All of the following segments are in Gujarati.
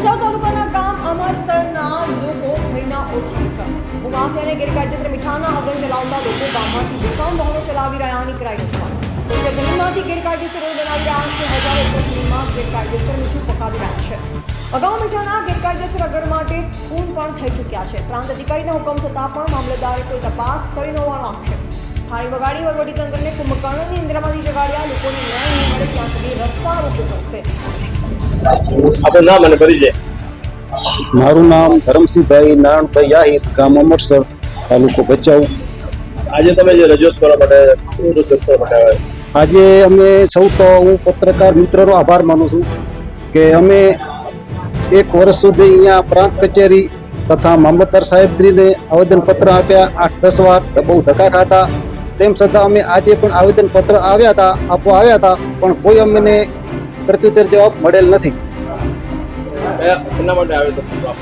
ભચાઉ તાલુકાના ગામ અમરસરના લોકો ભયના ઓઠાણ કર્યા ભૂમાફિયાને ગેરકાયદેસર મીઠાના આગળ ચલાવતા લોકો ગામમાંથી બેકામ વાહનો ચલાવી રહ્યા અને કિરાય નુકસાન જમીનમાંથી ગેરકાયદેસર રોડ બનાવી રહ્યા છે હજારો જમીનમાં ગેરકાયદેસર મીઠું પકાવી રહ્યા છે. અગાઉ મીઠાના ગેરકાયદેસર અગર માટે ખૂન પણ થઈ ચૂક્યા છે. પ્રાંત અધિકારીના હુકમ થતાં પણ મામલતદારે કોઈ તપાસ કરી ન હોવાનો આક્ષેપ પાણી બગાડી વહીવટીતંત્રને કુંભકર્ણની ઇન્દ્રમાંથી જગાડ્યા, લોકોને ન્યાય નહીં મળે ત્યાં સુધી રસ્તા રોકો કરશે આપણું નામ અને પરિચય. મારું નામ ધરમસિંહભાઈ નારાયણભાઈ યાહિર ગામ અમરસર તાલુકો ભચાઉ. આજે તમે જે રજૂઆત કરવા માટે રજૂઆત કરવા માટે આવ્યા આજે અમે સૌ તો હું પત્રકાર મિત્રનો આભાર માનું છું કે અમે એક વર્ષ સુધી અહીંયા પ્રાંત કચેરી તથા મામલતદાર સાહેબશ્રીને આવેદનપત્ર આપ્યા આઠ દસ વાર બહુ ધક્કા ખાતા તેમ છતાં અમે આજે પણ આવેદનપત્ર આવ્યા હતા આપવા આવ્યા હતા પણ કોઈ અમને પ્રત્યુત્તર જવાબ મળેલ નથી.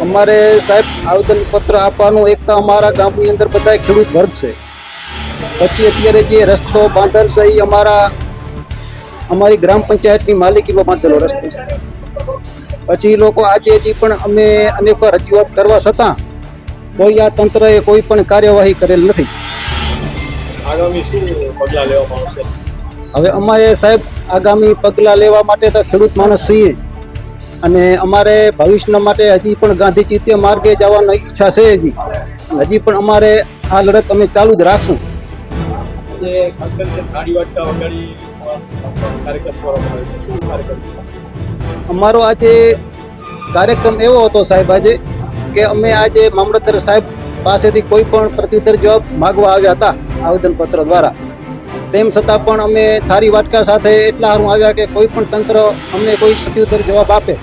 અમારે સાહેબ આવેદનપત્ર આપવાનું એક તો અમારા ગામની અંદર બધા ખેડૂત વર્ગ છે. પછી અત્યારે જે રસ્તો બાંધેલ છે એ અમારા અમારી ગ્રામ પંચાયતની માલિકીમાં બાંધેલો રસ્તો છે. પછી લોકો આજે હજી પણ અમે અનેક વાર રજૂઆત કરવા છતાં કોઈ આ તંત્રએ કોઈ પણ કાર્યવાહી કરેલ નથી. આગામી શું પગલાં લેવામાં આવશે? હવે અમારે સાહેબ આગામી પગલાં લેવા માટે તો ખેડૂત માણસ છીએ. અને અમારે ભવિષ્યના માટે હજી પણ ગાંધી ચિત્ય માર્ગે જવાની ઈચ્છા છે હજી. હજી પણ અમારે આ લડત અમે ચાલુ જ રાખશું. અમારો આજે કાર્યક્રમ એવો હતો સાહેબ આજે કે અમે આજે મામલતદાર સાહેબ પાસેથી કોઈ પણ પ્રત્યુત્તર જવાબ માગવા આવ્યા હતા આવેદનપત્ર દ્વારા. તેમ છતાં પણ અમે થારી વાટકા સાથે એટલા હારું આવ્યા કે કોઈ પણ તંત્ર અમને કોઈ પ્રત્યુત્તર જવાબ આપે.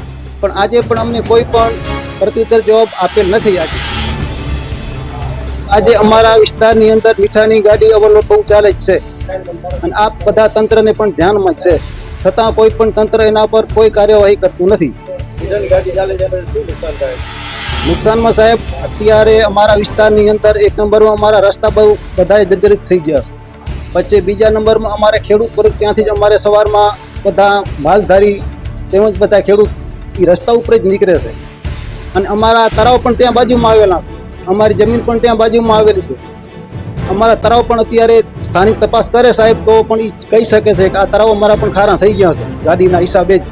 પણ આજે પણ અમને કોઈ પણ પ્રત્યુત્તર જવાબ આપેલ નથી આજે. આજે અમારા વિસ્તારની અંદર મીઠાની ગાડી અવલોટ બહુ ચાલે જ છે. અને આ બધા તંત્રને પણ ધ્યાનમાં છે. છતાં કોઈ પણ તંત્ર એના પર કોઈ કાર્યવાહી કરતું નથી. નુકસાનમાં સાહેબ, અત્યારે અમારા વિસ્તારની અંદર એક નંબરમાં અમારા રસ્તા બહુ બધા જર્જરિત થઈ ગયા છે. પછી બીજા નંબરમાં અમારે ખેડૂત વર્ગ ત્યાંથી જ અમારે સવારમાં બધા માલધારી તેમજ બધા ખેડૂત એ રસ્તા ઉપર જ નીકળે છે. અને અમારા તળાવ પણ ત્યાં બાજુમાં આવેલા છે. અમારી જમીન પણ ત્યાં બાજુમાં આવેલી છે. અમારા તળાવ પણ અત્યારે સ્થાનિક તપાસ કરે સાહેબ તો પણ એ કહી શકે છે કે આ તળાવ અમારા પણ ખારા થઈ ગયા છે. ગાડીના હિસાબે જ.